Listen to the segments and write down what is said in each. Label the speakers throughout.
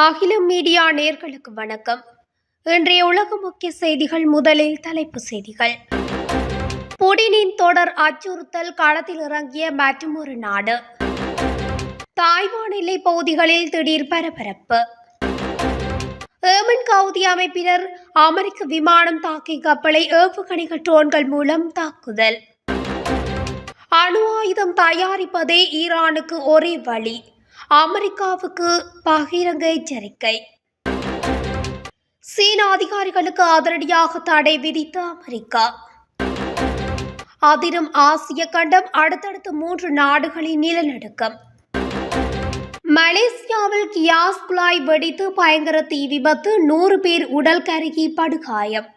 Speaker 1: அகிலம் மீடியா நேர்களுக்கு வணக்கம். இன்றைய உலக முக்கிய செய்திகள் முதலில் தலைப்பு செய்திகள். புடினின் தொடர் அச்சுறுத்தல் களத்தில் இறங்கிய மற்றொரு நாடு. தாய்வான் எல்லை பகுதிகளில் திடீர் பரபரப்பு. ஏமன் கவுதி அமைப்பினர் அமெரிக்க விமானம் தாக்கிய கப்பலை ஏவுகணைகள் ட்ரோன்கள் மூலம் தாக்குதல். அணு ஆயுதம் தயாரிப்பதே ஈரானுக்கு ஒரே வழி. அமெரிக்காவுக்கு பகிரங்க எச்சரிக்கை. சீன அதிகாரிகளுக்கு அதிரடியாக தடை விதித்த அமெரிக்கா. அதிரும் ஆசிய கண்டம் அடுத்தடுத்து மூன்று நாடுகளின் நிலநடுக்கம். மலேசியாவில் கியாஸ் குழாய் வெடித்து பயங்கர தீ விபத்து நூறு பேர் உடல் கருகி படுகாயம்.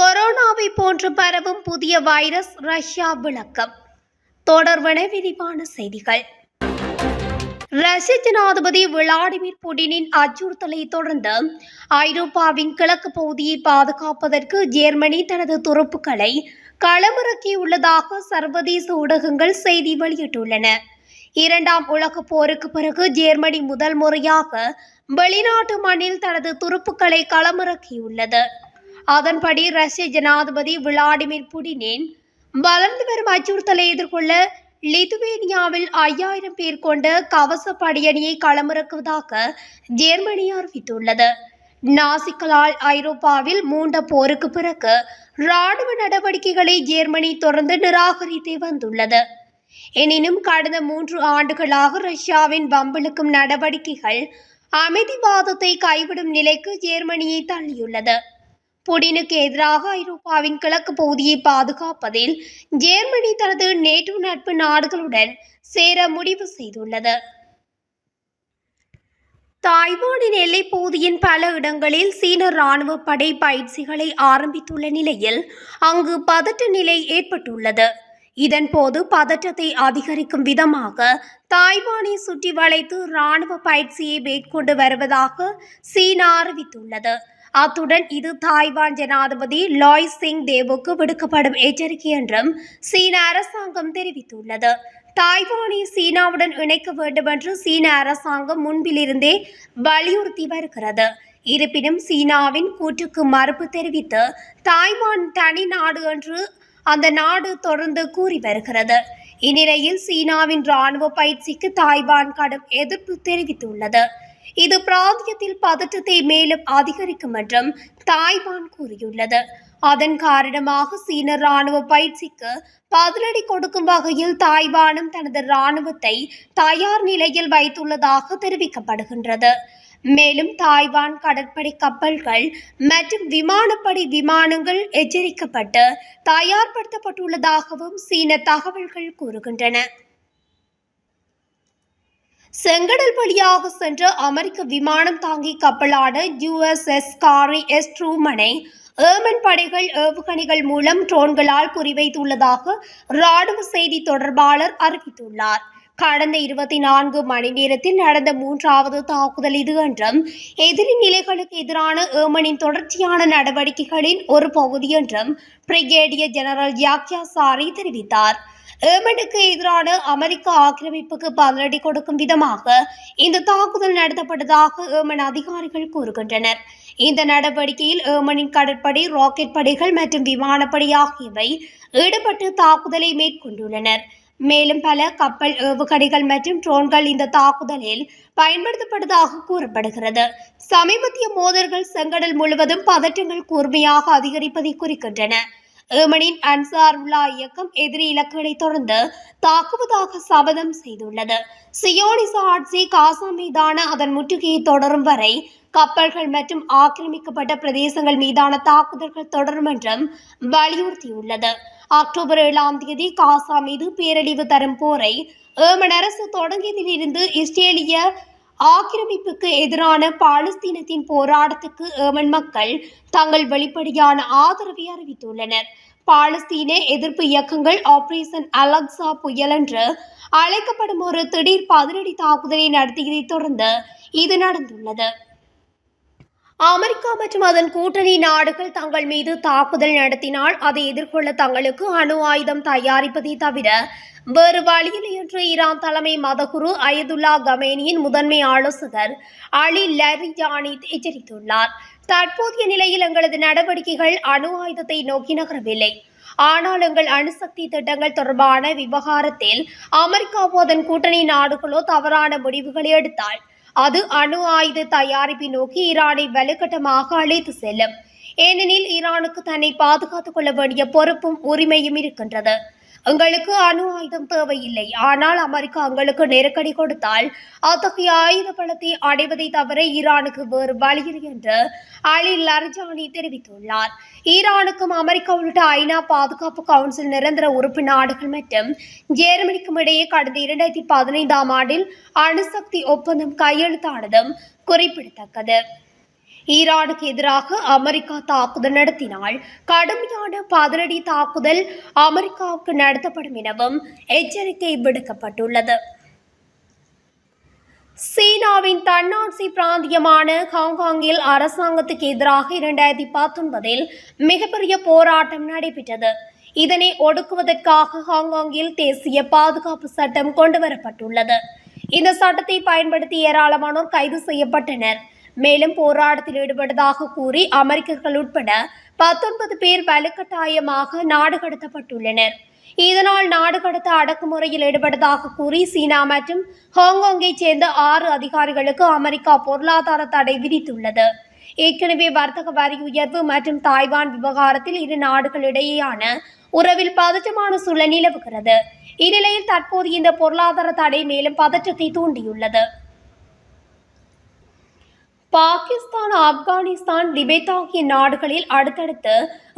Speaker 1: கொரோனாவை போன்று பரவும் புதிய வைரஸ் ரஷ்யா விளக்கம். தொடர்வன விரிவான செய்திகள். ரஷ்ய ஜனாதிபதி விளாடிமிர் புடினின் அச்சுறுத்தலை தொடர்ந்து ஐரோப்பாவின் கிழக்கு பகுதியை பாதுகாப்பதற்கு ஜெர்மனி தனது துருப்புக்களை களமிறக்கியுள்ளதாக சர்வதேச ஊடகங்கள் செய்தி வெளியிட்டுள்ளன. இரண்டாம் உலகப் போருக்கு பிறகு ஜெர்மனி முதல் முறையாக வெளிநாட்டு மண்ணில் தனது துருப்புக்களை களமிறக்கியுள்ளது. அதன்படி ரஷ்ய ஜனாதிபதி விளாடிமிர் புடினின் வளர்ந்து வரும் அச்சுறுத்தலை எதிர்கொள்ள லிதுவேனியாவில் ஐயாயிரம் பேர் கொண்ட கவச படையணியை களமிறக்குவதாக ஜெர்மனி அறிவித்துள்ளது. நாசிக்களால் ஐரோப்பாவில் மூண்ட போருக்கு பிறகு இராணுவ நடவடிக்கைகளை ஜெர்மனி தொடர்ந்து நிராகரித்தே வந்துள்ளது. எனினும் கடந்த மூன்று ஆண்டுகளாக ரஷ்யாவின் வம்பிழுக்கும் நடவடிக்கைகள் அமைதிவாதத்தை கைவிடும் நிலைக்கு ஜெர்மனியை தள்ளியுள்ளது. புடினுக்கு எதிராக ஐரோப்பாவின் கிழக்கு பகுதியை பாதுகாப்பதில் ஜெர்மனி தனது நேட்டோ நட்பு நாடுகளுடன் சேர முடிவு செய்துள்ளது. தாய்வானின் எல்லைப் பகுதியின் பல இடங்களில் சீன ராணுவ படை பயிற்சிகளை ஆரம்பித்துள்ள நிலையில் அங்கு பதட்ட நிலை ஏற்பட்டுள்ளது. இதன்போது பதற்றத்தை அதிகரிக்கும் விதமாக தாய்வானை சுற்றி வளைத்து ராணுவ பயிற்சியை மேற்கொண்டு வருவதாக சீனா அறிவித்துள்ளது. அத்துடன் இது தாய்வான் ஜனாதிபதி லாய் சிங் தேவுக்கு விடுக்கப்படும் எச்சரிக்கை என்றும் சீன அரசாங்கம் தெரிவித்துள்ளது. தாய்வானை சீனாவுடன் இணைக்க வேண்டும் என்று சீன அரசாங்கம் முன்பிலிருந்தே வலியுறுத்தி வருகிறது. இருப்பினும் சீனாவின் கூற்றுக்கு மறுப்பு தெரிவித்து தாய்வான் தனி நாடு என்று அந்த நாடு தொடர்ந்து கூறி வருகிறது. இந்நிலையில் சீனாவின் ராணுவ பயிற்சிக்கு தாய்வான் கடும் எதிர்ப்பு தெரிவித்துள்ளது. இது பிராந்தியத்தில் பதற்றத்தை மேலும் அதிகரிக்கும் என்றும் தாய்வான் கூறியுள்ளது. அதன் காரணமாக சீன ராணுவ பயிற்சிக்கு பதிலடி கொடுக்கும் வகையில் தாய்வானும் தனது ராணுவத்தை தயார் நிலையில் வைத்துள்ளதாக தெரிவிக்கப்படுகின்றது. மேலும் தாய்வான் கடற்படை கப்பல்கள் மற்றும் விமானப்படை விமானங்கள் எச்சரிக்கப்பட்டு தயார்படுத்தப்பட்டுள்ளதாகவும் சீன தகவல்கள் கூறுகின்றன. செங்கடல் வழியாக சென்ற அமெரிக்க விமானம் தாங்கி கப்பலான யுஎஸ்எஸ் காரி எஸ் ட்ரூமனை ஏமன் படைகள் ஏவுகணைகள் மூலம் ட்ரோன்களால் குறிவைத்துள்ளதாக ராணுவ செய்தி தொடர்பாளர் அறிவித்துள்ளார். கடந்த இருபத்தி நான்கு மணி நேரத்தில் நடந்த மூன்றாவது தாக்குதல் இது என்றும் எதிரி நிலைகளுக்கு எதிரான ஏமனின் தொடர்ச்சியான நடவடிக்கைகளின் ஒரு பகுதி என்றும் பிரிகேடியர் ஜெனரல் யாக்யா சாரி தெரிவித்தார். ஏமனுக்கு எதிரான அமெரிக்க ஆக்கிரமிப்புக்கு பதிலடி கொடுக்கும் விதமாக இந்த தாக்குதல் நடத்தப்பட்டதாக ஏமன் அதிகாரிகள் கூறுகின்றனர். இந்த நடவடிக்கையில் ஏமனின் கடற்படை ராக்கெட் படைகள் மற்றும் விமானப்படை ஆகியவை ஈடுபட்டு தாக்குதலை மேற்கொண்டுள்ளனர். மேலும் பல கப்பல் ஏவுகணைகள் மற்றும் ட்ரோன்கள் இந்த தாக்குதலில் பயன்படுத்தப்பட்டதாக கூறப்படுகிறது. சமீபத்திய மோதல்கள் செங்கடல் முழுவதும் பதற்றங்கள் கூர்மையாக அதிகரிப்பதை குறிக்கின்றன. ஏமனின் அன்சாருல்லா இயக்கம் எதிரி இலக்குகளை தொடர்ந்து தாக்குவதாக சபதம் செய்துள்ளது. சியோனிச ஆட்சி காசா மீதான அதன் முற்றுகையை தொடரும் வரை கப்பல்கள் மற்றும் ஆக்கிரமிக்கப்பட்ட பிரதேசங்கள் மீதான தாக்குதல்கள் தொடரும் என்றும் வலியுறுத்தியுள்ளது. அக்டோபர் ஏழாம் தேதி காசா மீது பேரழிவு தரும் போரை ஏமன் அரசு தொடங்கியதிலிருந்து இஸ்ரேலிய ஆக்கிரமிப்புக்கு எதிரான பாலஸ்தீனத்தின் போராட்டத்துக்கு ஏமன் மக்கள் தங்கள் வெளிப்படையான ஆதரவை அறிவித்துள்ளனர். பாலஸ்தீன எதிர்ப்பு இயக்கங்கள் ஆபரேஷன் அலக்சா புயல் என்று அழைக்கப்படும் ஒரு திடீர் பதிலடி தாக்குதலை நடத்தியதைத் தொடர்ந்து இது நடந்துள்ளது. அமெரிக்கா மற்றும் அதன் கூட்டணி நாடுகள் தங்கள் மீது தாக்குதல் நடத்தினால் அதை எதிர்கொள்ள தங்களுக்கு அணு ஆயுதம் தயாரிப்பதை தவிர வேறு வழியில் என்று ஈரான் தலைமை மதகுரு அயதுல்லா கமேனியின் முதன்மை ஆலோசகர் அலி லரிஜானி எச்சரித்துள்ளார். தற்போதைய நிலையில் எங்களது நடவடிக்கைகள் அணு ஆயுதத்தை நோக்கி நகரவில்லை. ஆனால் எங்கள் அணுசக்தி திட்டங்கள் தொடர்பான விவகாரத்தில் அமெரிக்காவோ அதன் கூட்டணி நாடுகளோ தவறான முடிவுகளை எடுத்தாள் அது அணு ஆயுத தயாரிப்பை நோக்கி ஈரானை வலுக்கட்டமாக அழைத்து செல்லும். ஏனெனில் ஈரானுக்கு தன்னை பாதுகாத்துக் கொள்ள வேண்டிய பொறுப்பும் உரிமையும் இருக்கின்றது. எங்களுக்கு அணு ஆயுதம் தேவையில்லை. ஆனால் அமெரிக்கா எங்களுக்கு நெருக்கடி கொடுத்தால் அத்தகைய ஆயுத பலத்தை அடைவதை தவிர ஈரானுக்கு வேறு வழியில்லை என்று அலி லர்ஜானி தெரிவித்துள்ளார். ஈரானுக்கும் அமெரிக்கா உள்ளிட்ட ஐநா பாதுகாப்பு கவுன்சில் நிரந்தர உறுப்பு நாடுகள் மற்றும் ஜெர்மனிக்கும் இடையே கடந்த இரண்டாயிரத்தி பதினைந்தாம் ஆண்டில் அணுசக்தி ஒப்பந்தம் கையெழுத்தானதும் குறிப்பிடத்தக்கது. ஈரானுக்கு எதிராக அமெரிக்கா தாக்குதல் நடத்தினால் கடுமையான பதிலடி தாக்குதல் அமெரிக்காவுக்கு நடத்தப்படும் எனவும் எச்சரிக்கை விடுக்கப்பட்டுள்ளது. சீனாவின் தன்னாட்சி பிராந்தியமான ஹாங்காங்கில் அரசாங்கத்துக்கு எதிராக இரண்டாயிரத்தி பத்தொன்பதில் மிகப்பெரிய போராட்டம் நடைபெற்றது. இதனை ஒடுக்குவதற்காக ஹாங்காங்கில் தேசிய பாதுகாப்பு சட்டம் கொண்டுவரப்பட்டுள்ளது. இந்த சட்டத்தை பயன்படுத்தி ஏராளமானோர் கைது செய்யப்பட்டனர். மேலும் போராட்டத்தில் ஈடுபட்டதாக கூறி அமெரிக்கர்கள் உட்பட பத்தொன்பது பேர் வலுக்கட்டாயமாக நாடு கடத்தப்பட்டுள்ளனர். இதனால் நாடு கடத்த அடக்குமுறையில் ஈடுபட்டதாக கூறி சீனா மற்றும் ஹாங்காங்கைச் சேர்ந்த ஆறு அதிகாரிகளுக்கு அமெரிக்கா பொருளாதார தடை விதித்துள்ளது. ஏற்கனவே வர்த்தக வரி உயர்வு மற்றும் தாய்வான் விவகாரத்தில் இரு நாடுகளிடையேயான உறவில் பதற்றமான சூழல் நிலவுகிறது. இந்நிலையில் தற்போது இந்த பொருளாதார தடை மேலும் பதற்றத்தை தூண்டியுள்ளது. பாகிஸ்தான் ஆப்கானிஸ்தான் திபெத் ஆகிய நாடுகளில் அடுத்தடுத்து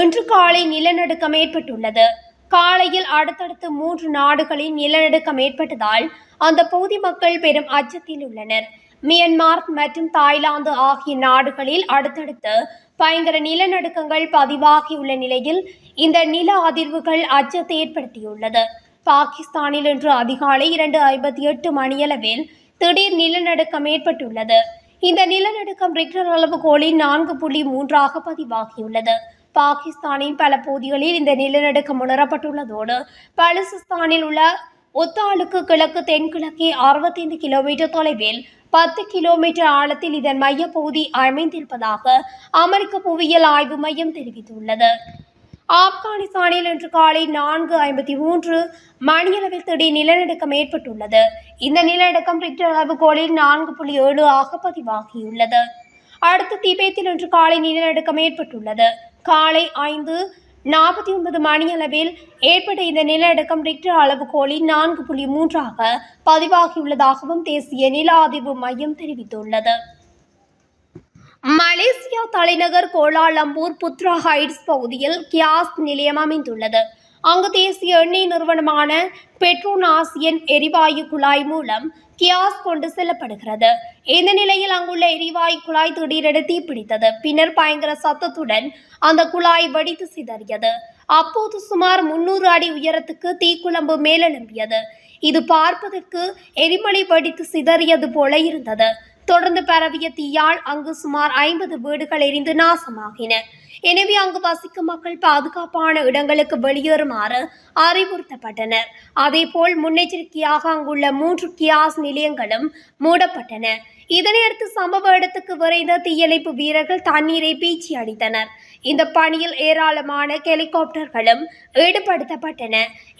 Speaker 1: இன்று காலை நிலநடுக்கம் ஏற்பட்டுள்ளது. காலையில் அடுத்தடுத்து மூன்று நாடுகளில் நிலநடுக்கம் ஏற்பட்டதால் அந்த பகுதி மக்கள் பெரும் அச்சத்தில் உள்ளனர். மியன்மார் மற்றும் தாய்லாந்து ஆகிய நாடுகளில் அடுத்தடுத்து பயங்கர நிலநடுக்கங்கள் பதிவாகியுள்ள நிலையில் இந்த நில அதிர்வுகள் அச்சத்தை ஏற்படுத்தியுள்ளது. பாகிஸ்தானில் இன்று அதிகாலை இரண்டு ஐம்பத்தி எட்டு மணியளவில் திடீர் நிலநடுக்கம் ஏற்பட்டுள்ளது. இந்த நிலநடுக்கம் ரிக்டர் அளவுகோலில் நான்கு புள்ளி மூன்றாக பதிவாகியுள்ளது. பாகிஸ்தானின் பல பகுதிகளில் இந்த நிலநடுக்கம் உணரப்பட்டுள்ளதோடு பலுசிஸ்தானில் உள்ள ஒத்தாளுக்கு கிழக்கு தென்கிழக்கே அறுபத்தைந்து கிலோமீட்டர் தொலைவில் பத்து கிலோமீட்டர் ஆழத்தில் இதன் மையப்பகுதி அமைந்திருப்பதாக அமெரிக்க புவியியல் ஆய்வு மையம் தெரிவித்துள்ளது. ஆப்கானிஸ்தானில் இன்று காலை நான்கு ஐம்பத்தி மூன்று மணியளவில் திடீர் நிலநடுக்கம் ஏற்பட்டுள்ளது. இந்த நிலநடுக்கம் ரிக்டர் அளவுகோலில் நான்கு புள்ளி ஏழு ஆக பதிவாகியுள்ளது அடுத்து திபேத்தில் இன்று காலை நிலநடுக்கம் ஏற்பட்டுள்ளது. காலை ஐந்து நாற்பத்தி ஒன்பது மணியளவில் ஏற்பட்ட இந்த நிலநடுக்கம் ரிக்டர் அளவுகோலில் நான்கு புள்ளி மூன்றாக பதிவாகியுள்ளதாகவும் தேசிய நில அதிர்வு மையம் தெரிவித்துள்ளது. மலேசியா தலைநகர் கோலாலம்பூர் புத்ரா ஹைட்ஸ் பகுதியில் கியாஸ் நிலையம் அமைந்துள்ளது. அங்கு தேசிய எண்ணெய் நிறுவனமான பெட்ரோநாசியன் எரிவாயு குழாய் மூலம் கியாஸ் கொண்டு செல்லப்படுகிறது. இந்த நிலையில் அங்குள்ள எரிவாயு குழாய் திடீரென தீப்பிடித்தது. பின்னர் பயங்கர சத்தத்துடன் அந்த குழாய் வெடித்து சிதறியது. அப்போது சுமார் முன்னூறு அடி உயரத்துக்கு தீக்குழம்பு மேலெழும்பியது. இது பார்ப்பதற்கு எரிமலை வடித்து சிதறியது போல இருந்தது. தொடர்ந்து பரவிய தீயால் அங்கு சுமார் ஐம்பது வீடுகள் எரிந்து நாசமாகின. எனவே அங்கு வசிக்கும் மக்கள் பாதுகாப்பான இடங்களுக்கு வெளியேறுமாறு அறிவுறுத்தப்பட்டனர். அதேபோல் முன்னெச்சரிக்கையாக அங்குள்ள மூன்று கியாஸ் நிலையங்களும் மூடப்பட்டன. இதனையடுத்து சம்பவ இடத்துக்கு விரைந்த தீயணைப்பு வீரர்கள் தண்ணீரை பீச்சி அடித்தனர். இந்த பணியில் ஏராளமான ஹெலிகாப்டர்களும் ஈடுபடுத்தப்பட்டன.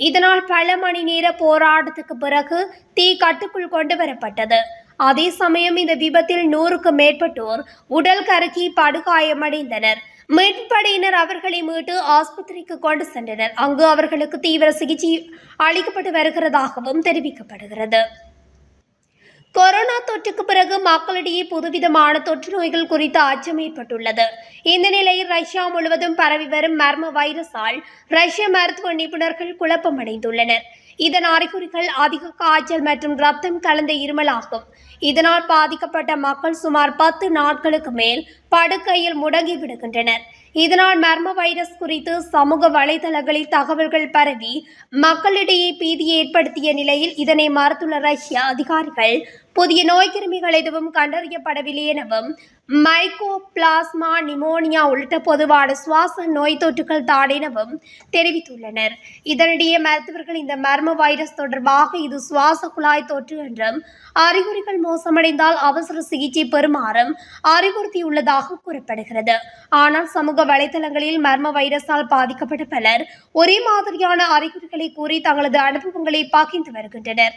Speaker 1: இதனால் பல மணி நேர போராட்டத்துக்கு பிறகு தீ கட்டுக்குள் கொண்டு வரப்பட்டது. அதே சமயம் இந்த விபத்தில் நூறுக்கும் மேற்பட்டோர் உடல் கருக்கி படுகாயமடைந்தனர். மீட்படையினர் அவர்களை மீட்டு ஆஸ்பத்திரிக்கு கொண்டு சென்றனர். அங்கு அவர்களுக்கு தீவிர சிகிச்சை அளிக்கப்பட்டு வருகிறதாகவும் தெரிவிக்கப்படுகிறது. கொரோனா தொற்றுக்கு பிறகு மக்களிடையே புதுவிதமான தொற்று நோய்கள் குறித்த அச்சம் ஏற்பட்டுள்ளது. இந்த நிலையில் ரஷ்யா முழுவதும் பரவி வரும் மர்ம வைரஸால் ரஷ்ய மருத்துவ நிபுணர்கள் குழப்பமடைந்துள்ளனர். இதன் அறிகுறிகள் அதிக காய்ச்சல் மற்றும் ரத்தம் கலந்த இருமலாகும். இதனால் பாதிக்கப்பட்ட மக்கள் சுமார் பத்து நாட்களுக்கு மேல் படுக்கையில் முடங்கி விடுகின்றனர். இதனால் மர்ம வைரஸ் குறித்து சமூக வலைதளங்களில் தகவல்கள் பரவி மக்களிடையே பீதியை ஏற்படுத்திய நிலையில் இதனை மறுத்துள்ள ரஷ்ய அதிகாரிகள் புதிய நோய் கிருமிகள் எதுவும் கண்டறியப்படவில்லை எனவும் மைக்கோ பிளாஸ்மா நிமோனியா உள்ளிட்ட பொதுவான சுவாச நோய் தொற்றுகள் தான் எனவும் தெரிவித்துள்ளனர். இதனிடையே மருத்துவர்கள் இந்த மர்ம வைரஸ் தொடர்பாக இது சுவாச குழாய் தொற்று என்றும் அறிகுறிகள் மோசமடைந்தால் அவசர சிகிச்சை பெறுமாறும் அறிவுறுத்தியுள்ளதாக கூறப்படுகிறது. ஆனால் சமூக வலைதளங்களில் மர்ம வைரஸால் பாதிக்கப்பட்ட பலர் ஒரே மாதிரியான அறிகுறிகளை கூறி தங்களது அனுபவங்களை பகிர்ந்து வருகின்றனர்.